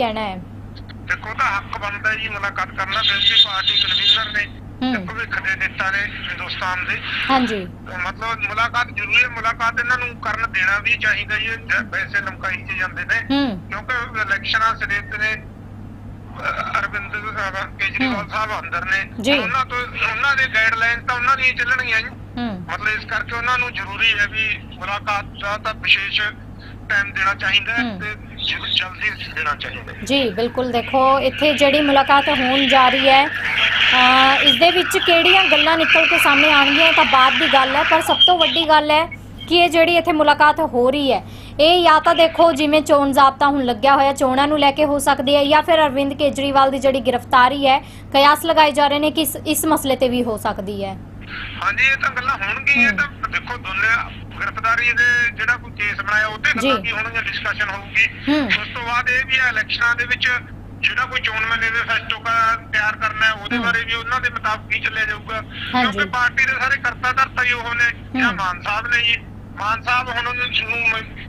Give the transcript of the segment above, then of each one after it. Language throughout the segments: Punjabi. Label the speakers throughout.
Speaker 1: ਕਹਿਣਾ ਹੈ।
Speaker 2: ਦੇਖੋ ਤਾਂ ਹੱਕ ਬਣਦਾ ਜੀ ਮੁਲਾਕਾਤ ਕਰਨਾ ਵੈਸੇ ਪਾਰਟੀ ਕਨਵੀਨਰ ਨੇ। ਤੇ ਭਵਿੱਖ ਦੇ ਨੇਤਾ ਨੇ ਹਿੰਦੁਸਤਾਨ ਦੇ।
Speaker 1: ਹਾਂਜੀ।
Speaker 2: ਮਤਲਬ ਮੁਲਾਕਾਤ ਜ਼ਰੂਰੀ ਹੈ ਮੁਲਾਕਾਤ ਇਹਨਾਂ ਨੂੰ ਕਰਨ ਦੇਣਾ ਵੀ ਚਾਹੀਦਾ ਜੀ ਵੈਸੇ ਲਮਕਾਈ ਚ ਜਾਂਦੇ ਨੇ। ਕਿਉਂਕਿ ਇਲੈਕਸ਼ਨਾਂ ਸਿਰੇ ਤੇ ਨੇ ਅਰਵਿੰਦ ਸਾਹਿਬ ਕੇਜਰੀਵਾਲ ਸਾਹਿਬ ਅੰਦਰ ਨੇ। ਉਹਨਾਂ ਤੋਂ ਉਹਨਾਂ ਦੇ ਗਾਈਡਲਾਈਨ ਤਾਂ ਉਹਨਾਂ ਦੀਆਂ ਹੀ ਚੱਲਣਗੀਆਂ ਜੀ।
Speaker 1: ਹੂੰ।
Speaker 2: ਮਤਲਬ ਇਸ ਕਰਕੇ ਉਹਨਾਂ ਨੂੰ ਜ਼ਰੂਰੀ ਹੈ ਵੀ ਮੁਲਾਕਾਤ ਦਾ ਤਾਂ ਵਿਸ਼ੇਸ਼ ਟਾਈਮ ਦੇਣਾ ਚਾਹੀਦਾ ਹੂੰ। ਤੇ ਜ-
Speaker 1: ਬਿਲਕੁਲ ਦੇਖੋ ਇੱਥੇ ਜਿਹੜੀ ਮੁਲਾਕਾਤ ਹੋਣ ਜਾ ਰਹੀ ਹੈ ਇਸ ਦੇ ਵਿੱਚ ਕਿਹੜੀਆਂ ਗੱਲਾਂ ਨਿਕਲ ਕੇ ਸਾਹਮਣੇ ਆਣਗੀਆਂ ਤਾਂ ਬਾਅਦ ਦੀ ਗੱਲ ਹੈ ਪਰ ਸਭ ਤੋਂ ਵੱਡੀ ਗੱਲ ਹੈ ਕਿ ਇਹ ਜਿਹੜੀ ਇੱਥੇ ਮੁਲਾਕਾਤ ਹੋ ਰਹੀ ਹੈ ਇਹ ਜਾਂ ਤਾਂ ਦੇਖੋ ਜਿਵੇਂ ਚੋਣ ਜ਼ਾਬਤਾ ਹੁਣ ਲੱਗਿਆ ਹੋਇਆ ਚੋਣਾਂ ਨੂੰ ਲੈ ਕੇ ਹੋ ਸਕਦੀ ਹੈ ਜਾਂ ਫਿਰ ਅਰਵਿੰਦ ਕੇਜਰੀਵਾਲ ਦੀ ਜਿਹੜੀ ਗ੍ਰਿਫਤਾਰੀ ਹੈ ਕਿਆਸ ਲਗਾਏ ਜਾ ਰਹੇ ਨੇ ਕਿ ਇਸ ਇਸ ਮਸਲੇ ਤੇ ਵੀ ਹੋ ਸਕਦੀ ਹੈ।
Speaker 2: ਹਾਂਜੀ ਇਹ ਤਾਂ ਗੱਲਾਂ ਹੋਣਗੀਆਂ ਇਹ ਤਾਂ ਦੇਖੋ ਦੋਨੇ ਗ੍ਰਿਫਤਾਰੀ ਦੇ ਜਿਹੜਾ ਕੋਈ ਕੇਸ ਬਣਾਇਆ
Speaker 1: ਜੀ।
Speaker 2: ਗੱਲਾਂ ਕੀ ਹੋਣਗੀਆਂ ਡਿਸਕਸ਼ਨ ਹੋਊਗੀ। ਉਸ ਤੋਂ ਬਾਅਦ ਇਹ ਵੀ ਹੈ ਇਲੈਕਸ਼ਨਾਂ ਦੇ ਵਿੱਚ ਜਿਹੜਾ ਕੋਈ ਚੋਣ ਮੈਨੀਫੈਸਟੋ ਕਾ ਤਿਆਰ ਕਰਨਾ ਹੈ ਉਹਦੇ। ਬਾਰੇ ਵੀ ਉਹਨਾਂ ਦੇ ਮੁਤਾਬਕ ਹੀ ਚੱਲਿਆ ਜਾਊਗਾ। ਕਿਉਂਕਿ ਪਾਰਟੀ ਦੇ ਸਾਰੇ ਕਰਤਾ ਧਰਤਾ ਹੀ ਉਹ ਨੇ ਜਾਂ। ਮਾਨ ਸਾਹਿਬ ਨੇ ਜੀ ਮਾਨ ਸਾਹਿਬ ਹੁਣ ਉਹਨੂੰ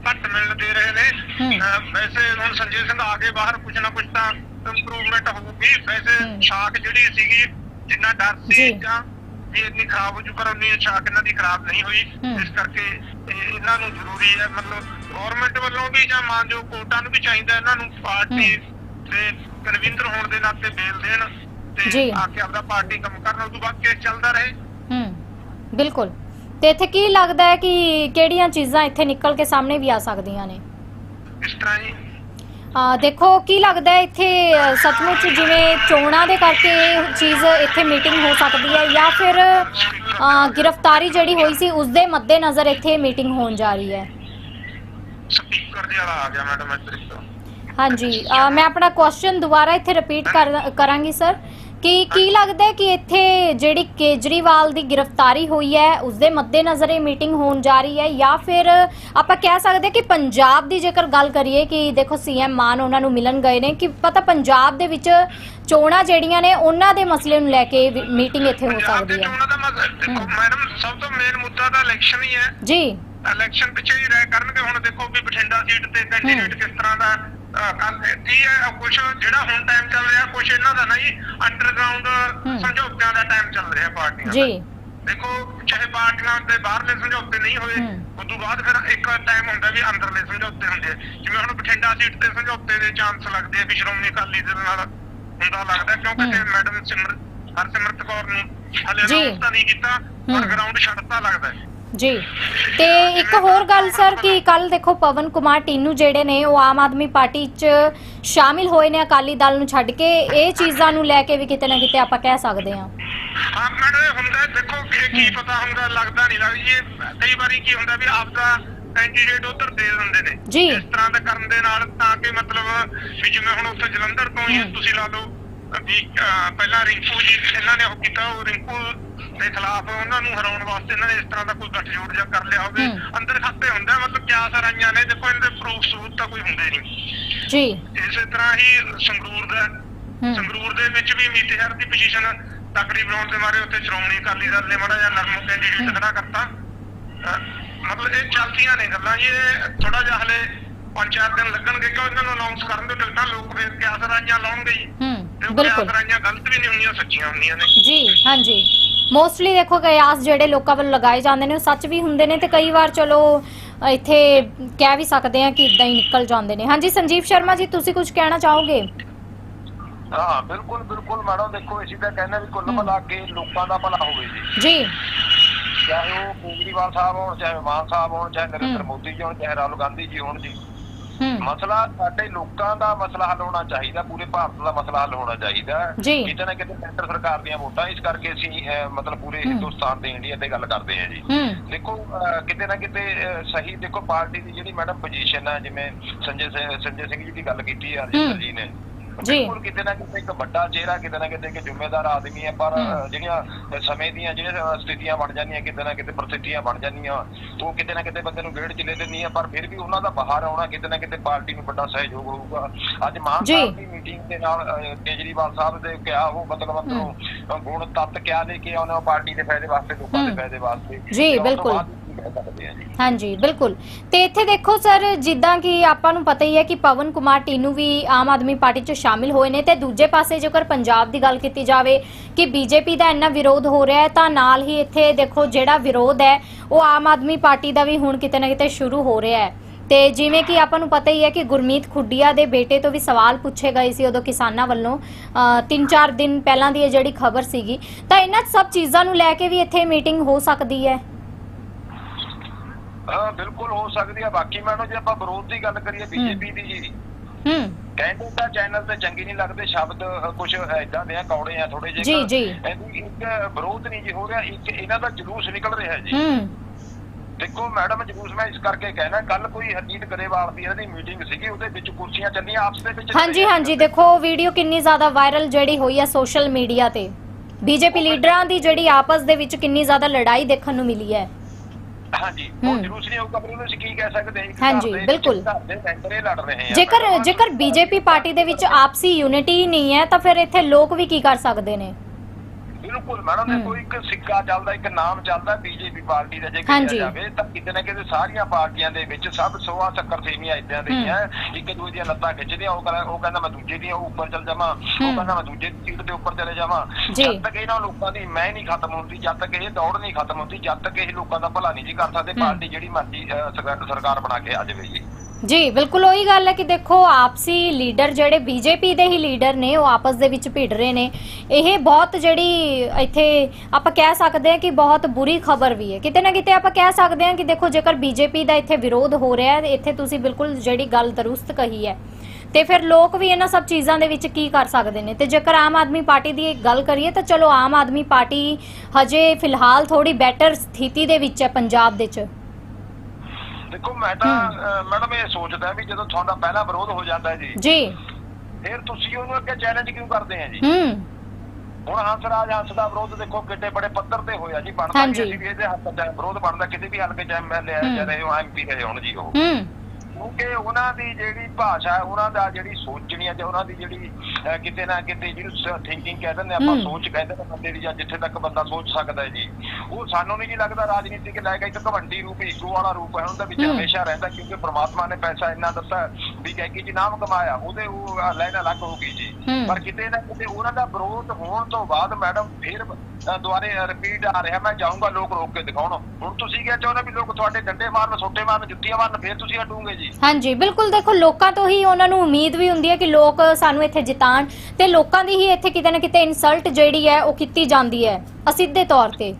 Speaker 2: ਘੱਟ ਮਿਲਣ ਦੇ ਰਹੇ ਨੇ ਵੈਸੇ ਹੁਣ ਸੰਜੇ ਸਿੰਘ ਆ ਕੇ ਬਾਹਰ ਕੁਝ ਨਾ ਕੁਝ ਤਾਂ ਇੰਪਰੂਵਮੈਂਟ ਹੋਊਗੀ ਵੈਸੇ। ਸ਼ਾਕ ਜਿਹੜੀ ਸੀਗੀ ਜਿੰਨਾ ਡਰ। ਸੀ ਜਾਂ ਵੀ ਇੰਨੀ ਖਰਾਬ ਹੋ ਜੂ ਪਰ ਉਨੀ ਸ਼ਾਕ ਇਹਨਾਂ ਦੀ ਖਰਾਬ ਨਹੀਂ ਹੋਈ। ਇਸ ਕਰਕੇ ਇਹ ਇਹਨਾਂ ਨੂੰ ਜ਼ਰੂਰੀ ਹੈ ਮਤਲਬ ਗਵਰਨਮੈਂਟ ਵੱਲੋਂ ਵੀ ਜਾਂ ਮਾਨਯੋਗ ਕੋਰਟਾਂ ਨੂੰ ਵੀ ਚਾਹੀਦਾ ਇਹਨਾਂ ਨੂੰ ਪਾਰਟੀ ਦੇ ਕਨਵੀਨਰ ਹੋਣ ਦੇ ਨਾਤੇ ਬੇਲ ਦੇਣ
Speaker 1: ਜੀ।
Speaker 2: ਤੇ ਆ ਕੇ ਆਪਦਾ ਪਾਰਟੀ ਕੰਮ ਕਰਨ ਉਸ ਤੋਂ ਬਾਅਦ ਕੇਸ ਚੱਲਦਾ ਰਹੇ।
Speaker 1: ਹੂੰ ਬਿਲਕੁਲ। ਤੇ ਇੱਥੇ ਕੀ ਲੱਗਦਾ ਹੈ ਕਿ ਕਿਹੜੀਆਂ ਚੀਜ਼ਾਂ ਇੱਥੇ ਨਿਕਲ ਕੇ ਸਾਹਮਣੇ ਵੀ ਆ ਸਕਦੀਆਂ ਨੇ?
Speaker 2: ਇਸ ਤਰ੍ਹਾਂ ਹੀ
Speaker 1: ਆ ਦੇਖੋ ਕੀ ਲੱਗਦਾ ਹੈ ਇੱਥੇ ਸੱਚਮੁੱਚ ਜਿਵੇਂ ਚੋਣਾਂ ਦੇ ਕਰਕੇ ਇਹ ਚੀਜ਼ ਇੱਥੇ ਮੀਟਿੰਗ ਹੋ ਸਕਦੀ ਹੈ ਜਾਂ ਫਿਰ ਗ੍ਰਿਫਤਾਰੀ ਜਿਹੜੀ ਹੋਈ ਸੀ ਉਸ ਦੇ ਮੱਦੇਨਜ਼ਰ ਇੱਥੇ ਮੀਟਿੰਗ ਹੋਣ ਜਾ ਰਹੀ ਹੈ।
Speaker 2: ਸਪੀਕਰ ਦੇ ਵਾਲਾ ਆ ਗਿਆ ਮੈਡਮ ਇੱਧਰ ਇੱਕ
Speaker 1: ਹਾਂਜੀ ਅ, ਮੈਂ ਆਪਣਾ ਕੁਐਸਚਨ ਦੁਬਾਰਾ ਇੱਥੇ ਰਿਪੀਟ ਕਰਾਂਗੀ ਸਰ ਕਿ ਕੀ ਲੱਗਦਾ ਹੈ ਕਿ ਇੱਥੇ ਜਿਹੜੀ ਕੇਜਰੀਵਾਲ ਦੀ ਗ੍ਰਿਫਤਾਰੀ ਹੋਈ ਹੈ ਉਸ ਦੇ ਮੱਦੇਨਜ਼ਰ ਇਹ ਮੀਟਿੰਗ ਹੋਣ ਜਾ ਰਹੀ ਹੈ ਜਾਂ ਫਿਰ ਆਪਾਂ ਕਹਿ ਸਕਦੇ ਕਿ ਪੰਜਾਬ ਦੀ ਜੇਕਰ ਗੱਲ ਕਰੀਏ ਕਿ ਦੇਖੋ ਸੀਐਮ ਮਾਨ ਉਹਨਾਂ ਨੂੰ ਮਿਲਣ ਗਏ ਨੇ ਕਿ ਪਤਾ ਪੰਜਾਬ ਦੇ ਵਿੱਚ ਚੋਣਾਂ ਜਿਹੜੀਆਂ ਨੇ ਉਹਨਾਂ ਦੇ ਮਸਲੇ ਨੂੰ ਲੈ ਕੇ ਮੀਟਿੰਗ ਇੱਥੇ ਹੋ ਸਕਦੀ ਹੈ।
Speaker 2: ਮੈਡਮ ਸਭ ਤੋਂ ਮੇਨ ਮੁੱਦਾ ਤਾਂ ਇਲੈਕਸ਼ਨ ਹੀ ਹੈ।
Speaker 1: ਜੀ।
Speaker 2: ਇਲੈਕਸ਼ਨ ਪਿੱਛੇ ਹੀ ਰਹਿ ਕਰਨਗੇ। ਹੁਣ ਦੇਖੋ ਵੀ ਬਠਿੰਡਾ ਸੀਟ ਤੇ ਕੈਂਡੀਡੇਟ ਕਿਸ ਤਰ੍ਹਾਂ ਦਾ ਕੀ ਹੈ ਕੁਝ ਜਿਹੜਾ ਹੁਣ ਟਾਈਮ ਚੱਲ ਰਿਹਾ ਕੁਝ ਇਹਨਾਂ ਦਾ ਨਹੀਂ ਅੰਡਰਗਰਾਉਂਡ
Speaker 1: ਹੂੰ।
Speaker 2: ਸਮਝੌਤਿਆਂ ਦਾ ਟਾਈਮ ਚੱਲ ਰਿਹਾ ਪਾਰਟੀਆਂ ਦਾ
Speaker 1: ਜੀ
Speaker 2: ਦੇਖੋ ਚਾਹੇ ਪਾਰਟੀਆਂ ਦੇ ਬਾਹਰਲੇ ਸਮਝੌਤੇ ਨਹੀਂ ਹੋਏ। ਉਸ ਤੋਂ ਬਾਅਦ ਫਿਰ ਇੱਕ ਟਾਈਮ ਹੁੰਦਾ ਵੀ ਅੰਦਰਲੇ ਸਮਝੌਤੇ ਹੁੰਦੇ ਜਿਵੇਂ ਹੁਣ ਬਠਿੰਡਾ ਸੀਟ ਤੇ ਸਮਝੌਤੇ ਦੇ ਚਾਂਸ ਲੱਗਦੇ ਆ ਵੀ ਸ਼੍ਰੋਮਣੀ ਅਕਾਲੀ ਦਲ ਨਾਲ ਹੁੰਦਾ ਲੱਗਦਾ ਕਿਉਂਕਿ। ਤੇ ਮੈਡਮ ਸਿਮਰ ਹਰਸਿਮਰਤ ਕੌਰ ਨੂੰ ਹਲੇ
Speaker 1: ਜੀ।
Speaker 2: ਤਾਂ ਨਹੀਂ ਕੀਤਾ ਪਰ। ਗਰਾਊਂਡ ਛੱਡਤਾ ਲੱਗਦਾ ਹੈ
Speaker 1: ਜੀ। ਤੇ ਇੱਕ ਹੋਰ ਗੱਲ ਸਰ ਕਿ ਕੱਲ ਦੇਖੋ ਪਵਨ ਕੁਮਾਰ ਟੀਨੂ ਜਿਹੜੇ ਨੇ ਉਹ ਆਮ ਆਦਮੀ ਪਾਰਟੀ 'ਚ ਸ਼ਾਮਿਲ ਹੋਏ ਨੇ ਅਕਾਲੀ ਦਲ ਨੂੰ ਛੱਡ ਕੇ। ਇਹ ਚੀਜ਼ਾਂ ਨੂੰ ਲੈ ਕੇ ਵੀ ਕਿਤੇ ਨਾ ਕਿਤੇ ਆਪਾਂ ਕਹਿ ਸਕਦੇ ਹਾਂ।
Speaker 2: ਹਾਂ ਮੈਡਮ ਇਹ ਹੁੰਦਾ ਦੇਖੋ ਕਿ ਕੀ ਪਤਾ ਹੁੰਦਾ ਲੱਗਦਾ ਨਹੀਂ ਲੱਗ ਜੀ ਇਹ ਕਈ ਵਾਰੀ ਕੀ ਹੁੰਦਾ ਵੀ ਆਪਦਾ ਕੈਂਡੀਡੇਟ ਉਧਰ ਦੇ ਦਿੰਦੇ ਨੇ।
Speaker 1: ਜੀ।
Speaker 2: ਇਸ ਤਰ੍ਹਾਂ ਦਾ ਕਰਨ ਦੇ ਨਾਲ ਤਾਂ ਕਿ ਮਤਲਬ ਵੀ ਜਿਵੇਂ ਹੁਣ ਉੱਥੇ ਜਲੰਧਰ ਤੋਂ ਹੀ। ਤੁਸੀਂ ਲਾ ਲਓ ਵੀ ਪਹਿਲਾਂ ਰਿੰਕੂ ਜੀ ਇਹਨਾਂ ਨੇ ਉਹ ਕੀਤਾ ਉਹ ਰਿੰਕੂ ਦੇ ਖਿਲਾਫ ਉਹਨਾਂ ਨੂੰ ਹਰਾਉਣ ਵਾਸਤੇ ਇਹਨਾਂ ਨੇ ਇਸ ਤਰ੍ਹਾਂ ਦਾ ਕੋਈ ਗੱਠਜੋੜ ਜਾਂ ਕਰ ਲਿਆ ਹੋਵੇ। ਅੰਦਰ ਖਾਤੇ ਹੁੰਦਾ ਮਤਲਬ ਕਿਆ ਸਰਾਈਆਂ ਨੇ ਦੇਖੋ ਇਹਦੇ ਪ੍ਰੂਫ ਸਬੂਤ ਤਾਂ ਕੋਈ ਹੁੰਦੇ ਨਹੀਂ।
Speaker 1: ਜੀ।
Speaker 2: ਇਸੇ ਤਰ੍ਹਾਂ ਹੀ ਸੰਗਰੂਰ ਦਾ ਸੰਗਰੂਰ ਦੇ ਵਿੱਚ ਵੀ ਮੀਤੇਹਰ ਦੀ ਪੋਜੀਸ਼ਨ ਤਕੜੀ ਬਣਾਉਣ ਦੇ ਮਾਰੇ ਉੱਥੇ ਸ਼੍ਰੋਮਣੀ ਅਕਾਲੀ ਦਲ ਨੇ ਮਾੜਾ ਜਿਹਾ ਨਰਮ। ਕੈਂਡੀਡੇਟ ਖੜਾ ਕਰਤਾ। ਮਤਲਬ ਇਹ ਚੱਲਦੀਆਂ ਨੇ ਗੱਲਾਂ ਇਹ ਥੋੜਾ ਜਿਹਾ ਹਲੇ ਪੰਜ ਚਾਰ ਦਿਨ ਲੱਗਣਗੇ ਕਿਉਂ ਇਹਨਾਂ ਨੂੰ ਅਨਾਉਂਸ ਕਰਨ ਦੇ ਟਿਕਟਾਂ ਲੋਕ ਫੇਰ ਕਿਆ ਸਰਾਈਆਂ ਲਾਉਣਗੇ ਜੀ
Speaker 1: ਹੂੰ ਬਿਲਕੁਲ।
Speaker 2: ਸਰਾਈਆਂ ਗਲਤ ਵੀ ਨਹੀਂ ਹੁੰਦੀਆਂ ਸੱਚੀਆਂ ਹੁੰਦੀਆਂ ਨੇ।
Speaker 1: ਜੀ ਹਾਂਜੀ। ਮੋਸਟਲੀ ਦੇਖੋ ਕਿਆਸ ਜਿਹੜੇ ਲੋਕਾਂ ਵੱਲੋਂ ਲਗਾਏ ਜਾਂਦੇ ਨੇ ਉਹ ਸੱਚ ਵੀ ਹੁੰਦੇ ਨੇ ਤੇ ਕਈ ਵਾਰ ਚਲੋ ਇੱਥੇ ਕਹਿ ਵੀ ਸਕਦੇ ਆ ਕਿ ਇਦਾਂ ਹੀ ਨਿਕਲ ਜਾਂਦੇ ਨੇ ਹਾਂਜੀ ਸੰਜੀਵ ਸ਼ਰਮਾ ਜੀ ਤੁਸੀਂ ਕੁਝ ਕਹਿਣਾ ਚਾਹੋਗੇ
Speaker 3: ਹਾਂ ਬਿਲਕੁਲ ਬਿਲਕੁਲ ਮੈਡਮ ਦੇਖੋ ਅਸੀਂ ਤਾਂ ਕਹਿੰਦੇ ਵੀ ਕੁੱਲ
Speaker 1: ਹਮ।
Speaker 3: ਮਿਲਾ ਕੇ ਲੋਕਾਂ ਦਾ ਭਲਾ ਹੋਵੇ ਜੀ
Speaker 1: ਜੀ
Speaker 3: ਚਾਹੇ ਉਹ ਕੇਜਰੀਵਾਲ ਸਾਹਿਬ ਹੋਣ ਚਾਹੇ ਮਾਨ ਸਾਹਿਬ ਹੋਣ ਚਾਹੇ ਨਰਿੰਦਰ। ਮੋਦੀ ਜੀ ਹੋਣ ਚਾਹੇ ਰਾਹੁਲ ਗਾਂਧੀ ਜੀ ਹੋਣ ਜੀ ਮਸਲਾ ਸਾਡੇ ਲੋਕਾਂ ਦਾ ਮਸਲਾ ਹੱਲ ਹੋਣਾ ਚਾਹੀਦਾ ਪੂਰੇ ਭਾਰਤ ਦਾ ਮਸਲਾ ਹੱਲ ਹੋਣਾ ਚਾਹੀਦਾ। ਕਿਤੇ ਨਾ ਕਿਤੇ ਸੈਂਟਰ ਸਰਕਾਰ ਦੀਆਂ ਵੋਟਾਂ ਇਸ ਕਰਕੇ ਅਸੀਂ ਮਤਲਬ ਪੂਰੇ। ਹਿੰਦੁਸਤਾਨ ਤੇ ਇੰਡੀਆ ਤੇ ਗੱਲ ਕਰਦੇ ਹਾਂ ਜੀ ਦੇਖੋ ਕਿਤੇ ਨਾ ਕਿਤੇ ਸਹੀ ਦੇਖੋ ਪਾਰਟੀ ਦੀ ਜਿਹੜੀ ਮੈਡਮ ਪੋਜੀਸ਼ਨ ਹੈ ਜਿਵੇਂ ਸੰਜੇ ਸਿੰਘ ਸੰਜੇ ਸਿੰਘ ਜੀ ਦੀ ਗੱਲ ਕੀਤੀ
Speaker 1: ਹਮ।
Speaker 3: ਜੀ ਨੇ। ਬਿਲਕੁਲ ਕਿਤੇ ਨਾ ਕਿਤੇ ਇੱਕ ਵੱਡਾ ਚਿਹਰਾ ਕਿਤੇ ਨਾ ਕਿਤੇ ਇੱਕ ਜ਼ਿੰਮੇਦਾਰ ਆਦਮੀ ਹੈ ਪਰ। ਜਿਹੜੀਆਂ ਸਮੇਂ ਦੀਆਂ ਜਿਹੜੀਆਂ ਸਥਿਤੀਆਂ ਬਣ ਜਾਂਦੀਆਂ ਕਿਤੇ ਨਾ ਕਿਤੇ ਪ੍ਰਸਥਿਤੀਆਂ ਬਣ ਜਾਂਦੀਆਂ ਉਹ ਕਿਤੇ ਨਾ ਕਿਤੇ ਬੰਦੇ ਨੂੰ ਗੇੜ ਚ ਲੈ ਦਿੰਦੀਆਂ ਪਰ ਫਿਰ ਵੀ ਉਹਨਾਂ ਦਾ ਬਾਹਰ ਆਉਣਾ ਕਿਤੇ ਨਾ ਕਿਤੇ ਪਾਰਟੀ ਨੂੰ ਵੱਡਾ ਸਹਿਯੋਗ ਹੋਊਗਾ ਅੱਜ ਮਾਨ। ਸਾਹਿਬ ਦੀ ਮੀਟਿੰਗ ਦੇ ਨਾਲ ਕੇਜਰੀਵਾਲ ਸਾਹਿਬ ਦੇ ਕਿਹਾ ਉਹ ਮਤਲਬ ਅੰਦਰੋਂ ਗੁਣ ਤੱਤ ਕਿਆ ਲੈ ਕੇ ਆਉਣਾ ਉਹ ਪਾਰਟੀ ਦੇ ਫਾਇਦੇ ਵਾਸਤੇ ਲੋਕਾਂ ਦੇ। ਫਾਇਦੇ ਵਾਸਤੇ
Speaker 1: ਜੀ, ਬਿਲਕੁਲ।
Speaker 3: ਕਹਿ ਸਕਦੇ ਹਾਂ ਜੀ।
Speaker 1: ਹਾਂਜੀ, ਬਿਲਕੁਲ। ਤੇ ਇੱਥੇ ਦੇਖੋ ਸਰ, ਜਿੱਦਾਂ ਕਿ ਆਪਾਂ ਨੂੰ ਪਤਾ ਹੀ ਹੈ ਕਿ ਪਵਨ ਕੁਮਾਰ ਟੀਨੂ ਵੀ ਆਮ ਆਦਮੀ ਪਾਰਟੀ 'ਚ ਸ਼ਾਮਿਲ ਹੋਏ ਨੇ ਤੇ ਦੂਜੇ ਪਾਸੇ ਜੇਕਰ ਪੰਜਾਬ ਦੀ ਗੱਲ ਕੀਤੀ ਜਾਵੇ ਕਿ ਬੀਜੇਪੀ ਦਾ ਇੰਨਾ ਵਿਰੋਧ ਹੋ ਰਿਹਾ ਹੈ, ਤਾਂ ਨਾਲ ਹੀ ਇੱਥੇ ਦੇਖੋ ਜਿਹੜਾ ਵਿਰੋਧ ਹੈ, ਉਹ ਆਮ ਆਦਮੀ ਪਾਰਟੀ ਦਾ ਵੀ ਹੁਣ ਕਿਤੇ ਨਾ ਕਿਤੇ ਸ਼ੁਰੂ ਹੋ ਰਿਹਾ ਹੈ। ਤੇ ਜਿਵੇਂ ਕਿ ਆਪਾਂ ਨੂੰ ਪਤਾ ਹੀ ਹੈ ਕਿ ਗੁਰਮੀਤ ਖੁੱਡੀਆ ਦੇ ਬੇਟੇ ਤੋਂ ਵੀ ਸਵਾਲ ਪੁੱਛੇ ਗਏ ਸੀ ਉਦੋਂ ਕਿਸਾਨਾਂ ਵੱਲੋਂ 3-4 ਦਿਨ ਪਹਿਲਾਂ ਦੀ ਇਹ ਜਿਹੜੀ ਖਬਰ ਸੀਗੀ। ਤਾਂ ਇਹਨਾਂ ਸਭ ਚੀਜ਼ਾਂ ਨੂੰ ਲੈ ਕੇ ਵੀ ਇੱਥੇ ਮੀਟਿੰਗ ਹੋ ਸਕਦੀ ਹੈ।
Speaker 3: ਹਾਂ ਬਿਲਕੁਲ ਹੋ ਸਕਦੀ ਆ। ਬਾਕੀ ਮੈਨੂੰ ਜੇ ਆਪਾਂ ਵਿਰੋਧ ਦੀ ਗੱਲ ਕਰੀਏ ਬੀਜੇਪੀ ਦੀ ਜੀ।
Speaker 1: ਹੂੰ।
Speaker 3: ਕਹਿੰਦੇ ਤਾਂ ਚੈਨਲ ਤੇ ਚੰਗੀ ਨਹੀਂ ਲੱਗਦੇ ਸ਼ਬਦ ਕੁਝ ਐਦਾਂ ਦੇ ਆ ਕੌੜੇ ਆ ਥੋੜੇ ਜਿਹੇ
Speaker 1: ਜੀ, ਜੀ।
Speaker 3: ਇਹਦੀ ਇੱਕ ਵਿਰੋਧ ਨਹੀਂ ਜੀ ਹੋ ਰਿਹਾ ਇੱਕ ਇਹਨਾਂ ਦਾ ਜਲੂਸ ਨਿਕਲ ਰਿਹਾ ਜੀ।
Speaker 1: ਹੂੰ।
Speaker 3: ਦੇਖੋ ਮੈਡਮ ਜਲੂਸ ਮੈਂ ਇਸ ਕਰਕੇ ਕਹਿਣਾ ਕੱਲ ਕੋਈ ਹਰਜੀਤ ਗਰੇਵਾਲ ਦੀ ਇਹਨਾਂ ਦੀ ਮੀਟਿੰਗ ਸੀਗੀ ਉਹਦੇ ਵਿੱਚ ਕੁਰਸੀਆਂ ਚੱਲੀਆਂ ਆਪਸ ਦੇ ਵਿੱਚ
Speaker 1: ਹਾਂਜੀ ਹਾਂਜੀ ਦੇਖੋ ਵੀਡੀਓ ਕਿੰਨੀ ਜ਼ਿਆਦਾ ਵਾਇਰਲ ਜਿਹੜੀ ਹੋਈ ਹੈ ਸੋਸ਼ਲ ਮੀਡੀਆ ਤੇ। ਬੀਜੇਪੀ ਲੀਡਰਾਂ ਦੀ ਜਿਹੜੀ ਆਪਸ ਦੇ ਵਿੱਚ ਕਿੰਨੀ ਜ਼ਿਆਦਾ ਲੜਾਈ ਦੇਖਣ ਨੂੰ ਮਿਲੀ ਹੈ।
Speaker 3: ਹਾਂਜੀ। ਉਹ ਜਲੂਸ ਨਹੀਂ ਹੋਊਗਾ ਪਰ ਉਹਨੂੰ ਅਸੀਂ ਕੀ ਕਹਿ ਸਕਦੇ ਹਾਂ
Speaker 1: ਹਾਂਜੀ, ਬਿਲਕੁਲ।
Speaker 3: ਦੇ ਮੈਂਬਰ ਲੜ ਰਹੇ ਆ
Speaker 1: ਜੇਕਰ। ਜੇਕਰ ਬੀਜੇਪੀ ਪਾਰਟੀ ਦੇ ਵਿੱਚ ਆਪਸੀ ਯੂਨਿਟੀ ਨਹੀਂ ਹੈ ਤਾਂ ਫਿਰ ਇੱਥੇ ਲੋਕ ਵੀ ਕੀ ਕਰ ਸਕਦੇ ਨੇ
Speaker 3: ਬਿਲਕੁਲ ਮੈਡਮ। ਦੇਖੋ ਇੱਕ ਸਿੱਕਾ ਚੱਲਦਾ ਇੱਕ ਨਾਮ ਚੱਲਦਾ ਬੀਜੇਪੀ ਪਾਰਟੀ ਦਾ ਜੇ। ਕਿਹਾ ਜਾਵੇ ਤਾਂ ਕਿਤੇ ਨਾ ਕਿਤੇ ਸਾਰੀਆਂ ਪਾਰਟੀਆਂ ਦੇ ਵਿੱਚ ਸਭ ਸੋਆ ਸ਼ੱਕਰ ਸੇਮੀਆਂ ਇਦਾਂ ਦੀਆਂ ਇੱਕ ਦੂਜੇ ਦੀਆਂ ਲੱਤਾਂ ਖਿੱਚਦੀਆਂ ਉਹ ਕਹਿੰਦਾ ਉਹ ਕਹਿੰਦਾ ਮੈਂ ਦੂਜੇ ਦੀਆਂ ਉੱਪਰ ਚੱਲ ਜਾਵਾਂ ਉਹ। ਕਹਿੰਦਾ ਮੈਂ ਦੂਜੇ ਦੀ ਸੀਟ ਦੇ ਉੱਪਰ ਚਲੇ ਜਾਵਾਂ। ਜਦ ਤੱਕ ਇਹਨਾਂ ਲੋਕਾਂ ਦੀ ਮੈਂ ਨਹੀਂ ਖਤਮ ਹੁੰਦੀ ਜਦ ਤੱਕ ਇਹ ਦੌੜ ਨਹੀਂ ਖਤਮ ਹੁੰਦੀ ਜਦ ਤੱਕ ਇਹ ਲੋਕਾਂ ਦਾ ਭਲਾ ਨਹੀਂ ਜੀ ਕਰ ਸਕਦੇ। ਪਾਰਟੀ ਜਿਹੜੀ ਮਰਜ਼ੀ ਸਰਕਾਰ ਬਣਾ ਕੇ ਆ ਜਾਵੇ ਜੀ
Speaker 1: ਜੀ, ਬਿਲਕੁਲ ਉਹੀ ਗੱਲ ਹੈ ਕਿ ਦੇਖੋ, ਆਪਸੀ ਲੀਡਰ ਜਿਹੜੇ ਬੀਜੇਪੀ ਦੇ ਹੀ ਲੀਡਰ ਨੇ, ਉਹ ਆਪਸ ਦੇ ਵਿੱਚ ਭਿੜ ਰਹੇ ਨੇ। ਇਹ ਬਹੁਤ ਜਿਹੜੀ ਇੱਥੇ ਆਪਾਂ ਕਹਿ ਸਕਦੇ ਹਾਂ ਕਿ ਬਹੁਤ ਬੁਰੀ ਖਬਰ ਵੀ ਹੈ। ਕਿਤੇ ਨਾ ਕਿਤੇ ਆਪਾਂ ਕਹਿ ਸਕਦੇ ਹਾਂ ਕਿ ਦੇਖੋ, ਜੇਕਰ ਬੀਜੇਪੀ ਦਾ ਇੱਥੇ ਵਿਰੋਧ ਹੋ ਰਿਹਾ ਹੈ, ਇੱਥੇ ਤੁਸੀਂ ਬਿਲਕੁਲ ਜਿਹੜੀ ਗੱਲ ਦਰੁਸਤ ਕਹੀ ਹੈ। ਤੇ ਫਿਰ ਲੋਕ ਵੀ ਇਹਨਾਂ ਸਭ ਚੀਜ਼ਾਂ ਦੇ ਵਿੱਚ ਕੀ ਕਰ ਸਕਦੇ ਨੇ? ਤੇ ਜੇਕਰ ਆਮ ਆਦਮੀ ਪਾਰਟੀ ਦੀ ਗੱਲ ਕਰੀਏ, ਤਾਂ ਚਲੋ, ਆਮ ਆਦਮੀ ਪਾਰਟੀ ਹਜੇ ਫਿਲਹਾਲ ਥੋੜੀ ਬੈਟਰ ਸਥਿਤੀ ਦੇ ਵਿੱਚ ਹੈ ਪੰਜਾਬ ਦੇ ਵਿੱਚ।
Speaker 3: ਦੇਖੋ ਮੈਂ ਤਾਂ ਮੈਡਮ ਇਹ ਸੋਚਦਾ ਵੀ ਜਦੋਂ ਤੁਹਾਡਾ ਪਹਿਲਾ ਵਿਰੋਧ ਹੋ ਜਾਂਦਾ ਜੀ
Speaker 1: ਜੀ।
Speaker 3: ਫਿਰ ਤੁਸੀਂ ਉਹਨੂੰ ਅੱਗੇ ਚੈਲੰਜ ਕਿਉਂ ਕਰਦੇ ਆ ਜੀ?
Speaker 1: ਹੂੰ।
Speaker 3: ਹੁਣ ਹੰਸਰਾਜ ਹੰਸ ਦਾ ਵਿਰੋਧ ਦੇਖੋ ਕਿੱਡੇ ਬੜੇ ਪੱਧਰ ਤੇ ਹੋਇਆ ਜੀ ਬਣਦਾ
Speaker 1: ਹਾਂਜੀ।
Speaker 3: ਵੀ ਅਸੀਂ ਵੀ ਇਹਦੇ ਹੱਥ ਚ ਵਿਰੋਧ ਬਣਦਾ ਕਿਸੇ ਵੀ ਹਲਕੇ ਚ ਐਮਐਲਏ
Speaker 1: ਹੂੰ।
Speaker 3: ਜਾਂ ਰਹੇ ਹੋ ਐਮਪੀ ਰਹੇ ਹੋਣ ਜੀ ਉਹ।
Speaker 1: ਹੂੰ।
Speaker 3: ਕਿਉਂਕਿ ਉਹਨਾਂ ਦੀ ਜਿਹੜੀ ਭਾਸ਼ਾ ਹੈ ਉਹਨਾਂ ਦਾ ਜਿਹੜੀ ਸੋਚਣੀ ਹੈ ਜਾਂ ਉਹਨਾਂ ਦੀ ਜਿਹੜੀ ਕਿਤੇ ਨਾ ਕਿਤੇ ਜਿਹਨੂੰ ਥਿੰਕਿੰਗ ਕਹਿ ਦਿੰਦੇ ਆਪਾਂ। ਸੋਚ ਕਹਿੰਦੇ ਨੇ ਬੰਦੇ ਦੀ ਜਾਂ ਜਿੱਥੇ ਤੱਕ ਬੰਦਾ ਸੋਚ ਸਕਦਾ ਹੈ ਜੀ ਉਹ ਸਾਨੂੰ ਨਹੀਂ ਜੀ ਲੱਗਦਾ ਰਾਜਨੀਤਿਕ ਲੈ ਕੇ ਇੱਕ ਘਮੰਡੀ ਰੂਪ ਈਗੋ ਵਾਲਾ ਰੂਪ ਹੈ ਉਹਦੇ ਵਿੱਚ। ਹਮੇਸ਼ਾ ਰਹਿੰਦਾ ਕਿਉਂਕਿ ਪ੍ਰਮਾਤਮਾ ਨੇ ਪੈਸਾ ਇੰਨਾ ਦਿੱਤਾ ਵੀ ਕਹਿ ਜੀ ਨਾਮ ਕਮਾਇਆ ਉਹਦੇ ਉਹ ਲਾਈਨ ਅਲੱਗ ਹੋ ਗਈ ਜੀ। ਪਰ ਕਿਤੇ ਨਾ ਕਿਤੇ ਉਹਨਾਂ ਦਾ ਵਿਰੋਧ ਹੋਣ ਤੋਂ ਬਾਅਦ ਮੈਡਮ ਫਿਰ ਅ, ਦੁਬਾਰੇ ਰਿਪੀਟ ਆ ਰਿਹਾ ਮੈਂ ਜਾਊਂਗਾ ਲੋਕ ਰੋਕ ਕੇ ਦਿਖਾਉਣ ਹੁਣ ਤੁਸੀਂ ਕਿਹਾ ਚਾਹੁੰਦੇ ਵੀ ਲੋਕ ਤੁਹਾਡੇ ਡੰਡੇ ਮਾਰਨ ਸੋਟੇ ਮਾਰਨ ਜੁੱਤੀਆਂ ਮਾਰਨ ਫਿਰ ਤੁਸੀਂ ਹਟੋਗੇ ਜੀ
Speaker 1: ਹਾਂਜੀ ਬਿਲਕੁਲ ਦੇਖੋ ਲੋਕਾਂ ਤੋਂ ਹੀ ਉਹਨਾਂ ਨੂੰ ਉਮੀਦ ਵੀ ਹੁੰਦੀ ਹੈ ਕਿ ਲੋਕ ਸਾਨੂੰ ਇੱਥੇ ਜਿਤਾਣ ਤੇ ਲੋਕਾਂ ਦੀ ਹੀ ਇੱਥੇ ਕਿਤੇ ਨਾ ਕਿਤੇ ਇਨਸਲਟ ਜਿਹੜੀ ਹੈ ਉਹ ਕੀਤੀ ਜਾਂਦੀ ਹੈ ਅਸਿੱਧੇ ਤੌਰ ਤੇ।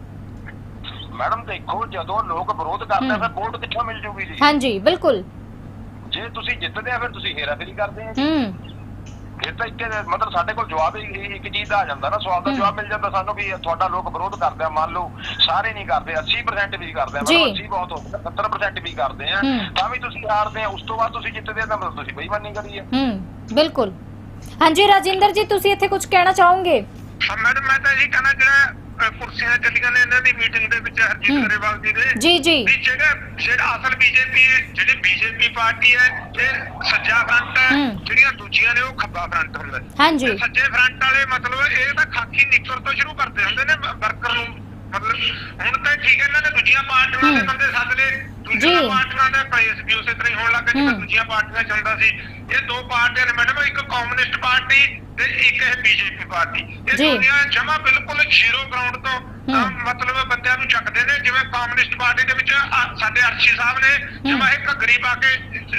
Speaker 3: ਮੈਡਮ ਦੇਖੋ ਜਦੋਂ ਲੋਕ ਵਿਰੋਧ ਕਰਦੇ ਆ। ਫਿਰ ਵੋਟ ਕਿੱਥੋਂ ਮਿਲ ਜੂਗੀ ਜੀ?
Speaker 1: ਹਾਂਜੀ ਬਿਲਕੁਲ।
Speaker 3: ਜੇ ਤੁਸੀਂ ਜਿੱਤਦੇ ਆ ਫਿਰ ਤੁਸੀਂ ਹੇਰਾਫੇਰੀ ਕਰਦੇ ਆ ਜੀ।
Speaker 1: ਹੂੰ।
Speaker 3: ਫਿਰ ਤਾਂ ਇੱਕ ਮਤਲਬ ਸਾਡੇ ਕੋਲ ਜਵਾਬ ਹੀ ਇਹ- ਇੱਕ ਚੀਜ਼ ਦਾ ਆ ਜਾਂਦਾ ਨਾ ਸਵਾਲ ਦਾ। ਜਵਾਬ ਮਿਲ ਜਾਂਦਾ ਸਾਨੂੰ ਵੀ ਤੁਹਾਡਾ ਲੋਕ ਵਿਰੋਧ ਕਰਦੇ ਆ ਮੰਨ ਲਓ ਸਾਰੇ ਨਹੀਂ ਕਰਦੇ 80% ਵੀ ਕਰਦੇ ਆ। ਮਤਲਬ 80 ਬਹੁਤ ਹੋ ਗਿਆ 70% ਵੀ ਕਰਦੇ ਆ। ਤਾਂ ਵੀ ਤੁਸੀਂ ਹਾਰਦੇ ਆ ਉਸ ਤੋਂ ਬਾਅਦ ਤੁਸੀਂ ਜਿੱਤਦੇ ਆ ਤਾਂ ਮਤਲਬ ਤੁਸੀਂ ਬੇਈਮਾਨੀ ਕਰੀ ਆ
Speaker 1: ਹੂੰ ਬਿਲਕੁਲ ਹਾਂਜੀ ਰਾਜਿੰਦਰ ਜੀ ਤੁਸੀਂ ਇੱਥੇ ਕੁਝ ਕਹਿਣਾ ਚਾਹੋਗੇ
Speaker 2: ਹਾਂ ਮੈਡਮ ਮੈਂ ਤਾਂ ਇਹ ਕਹਿਣਾ ਜਿਹੜਾ ਅਹ, ਕੁਰਸੀਆਂ ਚੱਲੀਆਂ ਨੇ ਇਹਨਾਂ ਦੀ ਮੀਟਿੰਗ ਦੇ ਵਿੱਚ। ਹਰਜੀਤ ਗਰੇਵਾਲ ਜੀ ਦੇ
Speaker 1: ਜੀ ਜੀ
Speaker 2: ਵੀ ਜਿਹੜਾ ਜਿਹੜਾ ਅਸਲ ਬੀਜੇਪੀ ਜਿਹੜੀ ਬੀਜੇਪੀ ਪਾਰਟੀ ਹੈ ਇਹ ਸੱਜਾ ਫਰੰਟ ਹੈ
Speaker 1: ਹੂੰ।
Speaker 2: ਜਿਹੜੀਆਂ ਦੂਜੀਆਂ ਨੇ ਉਹ ਖੱਬਾ ਫਰੰਟ ਹੁੰਦਾ ਹੈ।
Speaker 1: ਹਾਂਜੀ
Speaker 2: ਤੇ ਸੱਜੇ ਫਰੰਟ ਵਾਲੇ ਮਤਲਬ ਇਹ ਤਾਂ ਖਾਕੀ ਨਿੱਕਰ ਤੋਂ ਸ਼ੁਰੂ ਕਰਦੇ ਹੁੰਦੇ ਨੇ ਵਰਕਰ ਨੂੰ ਮਤਲਬ ਹੁਣ ਤਾਂ ਠੀਕ ਹੈ ਇਹਨਾਂ ਨੇ ਦੂਜੀਆਂ ਪਾਰਟੀਆਂ ਦੇ
Speaker 1: ਹੂੰ।
Speaker 2: ਬੰਦੇ ਸੱਦ ਲਏ
Speaker 1: ਜੀ।
Speaker 2: ਦੂਜੀਆਂ ਪਾਰਟੀਆਂ ਦਾ ਕੇਸ ਵੀ ਉਸੇ ਤਰ੍ਹਾਂ ਹੀ ਹੋਣ ਲੱਗਾ ਜਿਵੇਂ
Speaker 1: ਹੂੰ।
Speaker 2: ਦੂਜੀਆਂ ਪਾਰਟੀਆਂ ਚੱਲਦਾ ਸੀ ਇਹ ਦੋ ਪਾਰਟੀਆਂ ਨੇ ਮੈਡਮ ਇੱਕ ਕਮਿਊਨਿਸਟ ਪਾਰਟੀ ਤੇ ਇੱਕ ਹੈ ਬੀਜੇਪੀ ਪਾਰਟੀ ਇਹ
Speaker 1: ਜੀ।
Speaker 2: ਦੁਨੀਆ ਜਮਾ ਬਿਲਕੁਲ ਜ਼ੀਰੋ ਗਰਾਊਂਡ ਤੋਂ ਅਹ, ਮਤਲਬ ਬੰਦਿਆਂ ਨੂੰ ਚੱਕਦੇ ਨੇ ਜਿਵੇਂ ਕਮਿਊਨਿਸਟ ਪਾਰਟੀ ਦੇ ਵਿੱਚ ਸਾਡੇ ਅਰਸ਼ੀ ਸਾਹਿਬ ਨੇ ਜਮਾ ਇਹ ਘੱਗਰੀ ਪਾ ਕੇ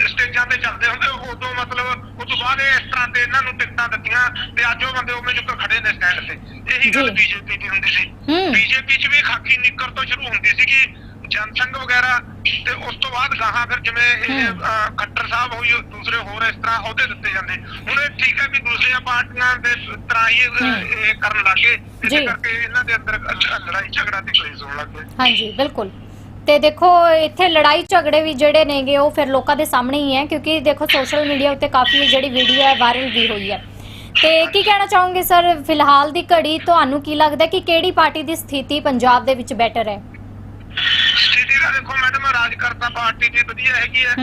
Speaker 2: ਸਟੇਜਾਂ ਤੇ ਚੱਲਦੇ ਹੁੰਦੇ ਉਦੋਂ ਮਤਲਬ ਉਸ ਤੋਂ ਬਾਅਦ ਇਹ ਇਸ ਤਰ੍ਹਾਂ ਤੇ ਇਹਨਾਂ ਨੂੰ ਟਿਕਟਾਂ ਦਿੱਤੀਆਂ ਤੇ ਅੱਜ ਉਹ ਬੰਦੇ ਉਵੇਂ ਚੁੱਕ ਖੜੇ ਨੇ ਸਟੈਂਡ ਤੇ ਇਹੀ ਗੱਲ
Speaker 1: ਜੀ।
Speaker 2: ਬੀਜੇਪੀ ਦੀ ਹੁੰਦੀ ਸੀ। ਬੀਜੇਪੀ 'ਚ ਵੀ ਖਾਕੀ ਨਿੱਕਰ ਤੋਂ ਸ਼ੁਰੂ ਹੁੰਦੀ ਸੀਗੀ ਜਨਸੰਘ ਵਗੈਰਾ ਤੇ ਉਸ ਤੋਂ ਬਾਅਦ ਗਾਹਾਂ ਫਿਰ ਜਿਵੇਂ ਇਹ ਖੱਟਰ ਸਾਹਿਬ ਹੋਈ ਦੂਸਰੇ ਹੋਰ ਇਸ ਤਰ੍ਹਾਂ ਅਹੁਦੇ ਦਿੱਤੇ ਜਾਂਦੇ। ਹੁਣ ਇਹ ਠੀਕ ਹੈ ਵੀ ਦੂਸਰੀਆਂ ਪਾਰਟੀਆਂ ਦੇ ਤਰ੍ਹਾਂ ਹੀ ਇਹ- ਕਰਨ ਲੱਗੇ। ਇਸ ਕਰਕੇ ਇਹਨਾਂ ਦੇ ਅੰਦਰ ਲੜਾਈ ਝਗੜਾ ਤੇ ਕਲੇਸ਼ ਹੋਣ ਲੱਗ
Speaker 1: ਹਾਂਜੀ ਬਿਲਕੁਲ। ਤੇ ਦੇਖੋ ਇੱਥੇ ਲੜਾਈ ਝਗੜੇ ਵੀ ਜਿਹੜੇ ਨੇਗੇ ਉਹ ਫਿਰ ਲੋਕਾਂ ਦੇ ਸਾਹਮਣੇ ਹੀ ਹੈ ਕਿਉਂਕਿ ਦੇਖੋ ਸੋਸ਼ਲ ਮੀਡੀਆ ਉੱਤੇ ਕਾਫੀ ਜਿਹੜੀ ਵੀਡੀਓ ਹੈ ਵਾਇਰਲ ਵੀ ਹੋਈ ਹੈ। ਤੇ ਕੀ ਕਹਿਣਾ ਚਾਹੋਗੇ ਸਰ ਫਿਲਹਾਲ ਦੀ ਘੜੀ ਤੁਹਾਨੂੰ ਕੀ ਲੱਗਦਾ ਕਿ ਕਿਹੜੀ ਪਾਰਟੀ ਦੀ ਸਥਿਤੀ ਪੰਜਾਬ ਦੇ ਵਿੱਚ ਬੈਟਰ ਹੈ?
Speaker 2: ਸਥਿਤੀ ਦਾ ਦੇਖੋ ਮੈਡਮ ਰਾਜ ਕਰਤਾ ਪਾਰਟੀ ਦੀ ਵਧੀਆ ਹੈਗੀ ਹੈ।